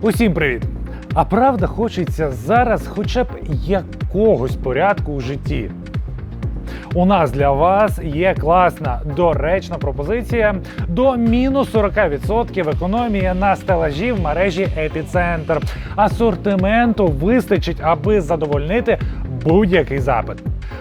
Усім привіт! А правда, хочеться зараз хоча б якогось порядку у житті. У нас для вас є класна доречна пропозиція до мінус 40% економії на стелажі в мережі Епіцентр. Асортименту вистачить, аби задовольнити будь-який запит.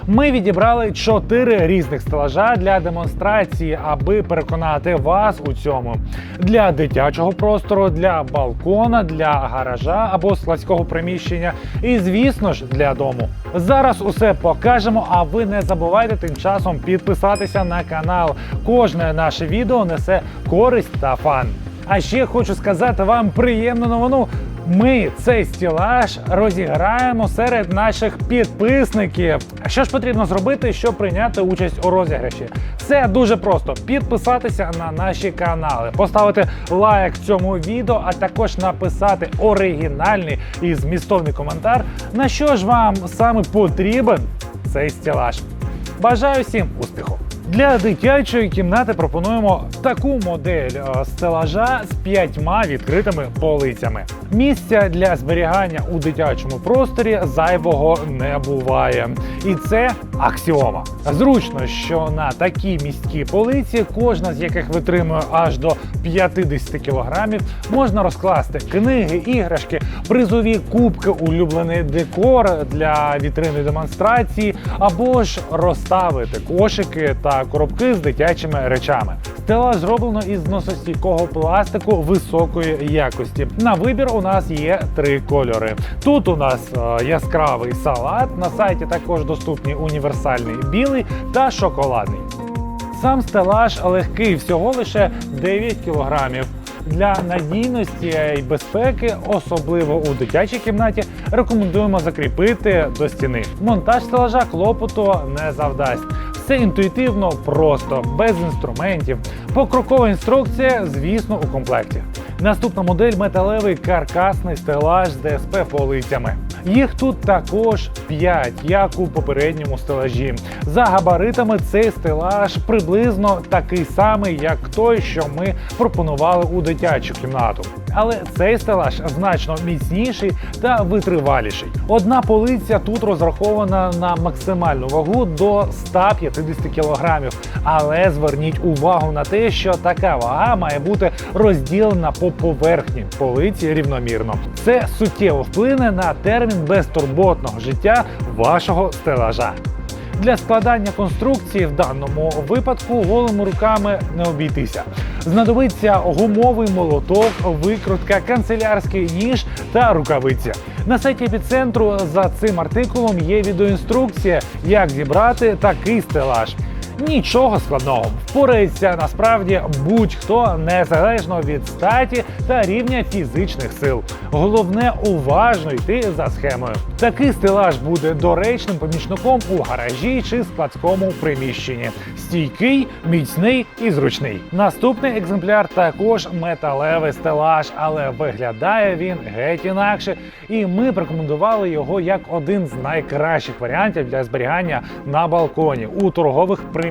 Ми відібрали чотири різних стелажа для демонстрації, аби переконати вас у цьому для дитячого простору, для балкона, для гаража або складського приміщення, і звісно ж для дому. Зараз усе покажемо. А ви не забувайте тим часом підписатися на канал. Кожне наше відео несе користь та фан. А ще хочу сказати вам приємну новину. Ми цей стілаж розіграємо серед наших підписників. Що ж потрібно зробити, щоб прийняти участь у розіграші? Все дуже просто: підписатися на наші канали, поставити лайк цьому відео, а також написати оригінальний і змістовний коментар. На що ж вам саме потрібен цей стілаж? Бажаю всім успіху! Для дитячої кімнати пропонуємо таку модель е, стелажа з п'ятьма відкритими полицями. Місця для зберігання у дитячому просторі зайвого не буває. І це аксіома. Зручно, що на такі місткі полиці, кожна з яких витримує аж до 50 кілограмів, можна розкласти книги, іграшки, призові кубки, улюблений декор для вітрини демонстрації, або ж розставити кошики та коробки з дитячими речами. Стела зроблено із носостійкого пластику високої якості. На вибір у нас є три кольори. Тут у нас е, яскравий салат. На сайті також доступні універсальний білий та шоколадний. Сам стелаж легкий, всього лише 9 кілограмів. Для надійності і безпеки, особливо у дитячій кімнаті, рекомендуємо закріпити до стіни. Монтаж стелажа клопоту не завдасть. Все інтуїтивно, просто, без інструментів. Покрокова інструкція, звісно, у комплекті. Наступна модель металевий каркасний стелаж з ДСП полицями. Їх тут також 5, як у попередньому стелажі. За габаритами цей стелаж приблизно такий самий, як той, що ми пропонували у дитячу кімнату. Але цей стелаж значно міцніший та витриваліший. Одна полиця тут розрахована на максимальну вагу до 150 кг. Але зверніть увагу на те, що така вага має бути розділена по поверхні полиці рівномірно. Це суттєво вплине на термін безтурботного життя вашого стелажа. Для складання конструкції в даному випадку голими руками не обійтися. Знадобиться гумовий молоток, викрутка, канцелярський ніж та рукавиця. На сайті епіцентру за цим артикулом є відеоінструкція, як зібрати такий стелаж. Нічого складного, впорається насправді будь-хто незалежно від статі та рівня фізичних сил. Головне уважно йти за схемою. Такий стелаж буде доречним помічником у гаражі чи складському приміщенні. Стійкий, міцний і зручний. Наступний екземпляр також металевий стелаж, але виглядає він геть інакше. І ми рекомендували його як один з найкращих варіантів для зберігання на балконі у торгових приміщеннях,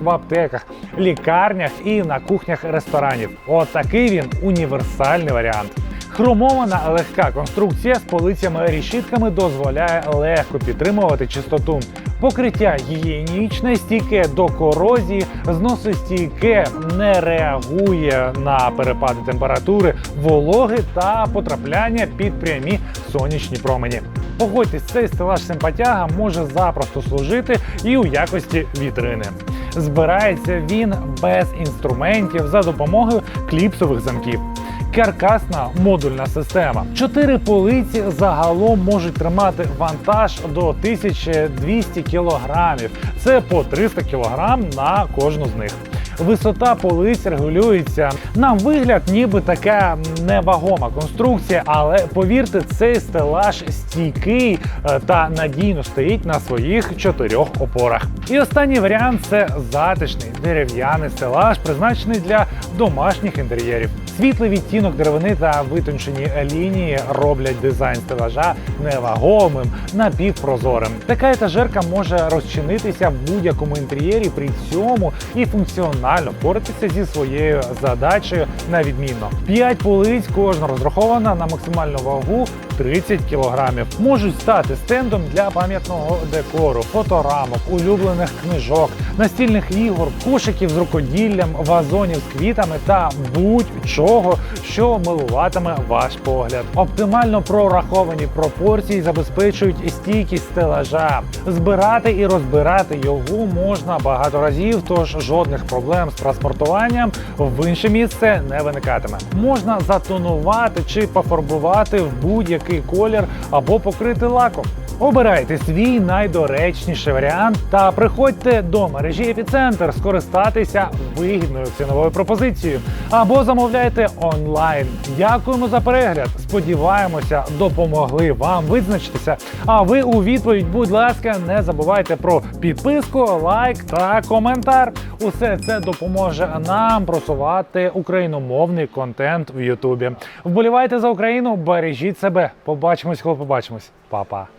в аптеках, лікарнях і на кухнях ресторанів. От такий він універсальний варіант. Хромована легка конструкція з полицями-рішітками дозволяє легко підтримувати чистоту. Покриття гігієнічне, стійке до корозії, зносостійке, не реагує на перепади температури, вологи та потрапляння під прямі сонячні промені. Погодьтесь, цей стелаж симпатяга може запросто служити і у якості вітрини. Збирається він без інструментів за допомогою кліпсових замків. Каркасна модульна система. Чотири полиці загалом можуть тримати вантаж до 1200 кілограмів. Це по 300 кілограм на кожну з них. Висота полиць регулюється. На вигляд, ніби така невагома конструкція, але повірте, цей стелаж стійкий е, та надійно стоїть на своїх чотирьох опорах. І останній варіант це затишний дерев'яний стелаж, призначений для домашніх інтер'єрів. Світлий відтінок деревини та витончені лінії роблять дизайн стелажа невагомим, напівпрозорим. Така етажерка може розчинитися в будь-якому інтер'єрі, при цьому і функціонально впоратися зі своєю задачею на відмінно. П'ять полиць кожна розрахована на максимальну вагу 30 кілограмів. Можуть стати стендом для пам'ятного декору, фоторамок, улюблених книжок, настільних ігор, кошиків з рукоділлям, вазонів з квітами та будь-чого, що милуватиме ваш погляд. Оптимально прораховані пропорції забезпечують стійкість стелажа. Збирати і розбирати його можна багато разів, тож жодних проблем з транспортуванням в інше місце не виникатиме. Можна затонувати чи пофарбувати в будь-який колір або покрити лаком. Обирайте свій найдоречніший варіант та приходьте до мережі епіцентр скористатися вигідною ціновою пропозицією або замовляйте онлайн. Дякуємо за перегляд. Сподіваємося, допомогли вам визначитися. А ви у відповідь, будь ласка, не забувайте про підписку, лайк та коментар. Усе це допоможе нам просувати україномовний контент в Ютубі. Вболівайте за Україну, бережіть себе. Побачимось, коли побачимось. Па-па.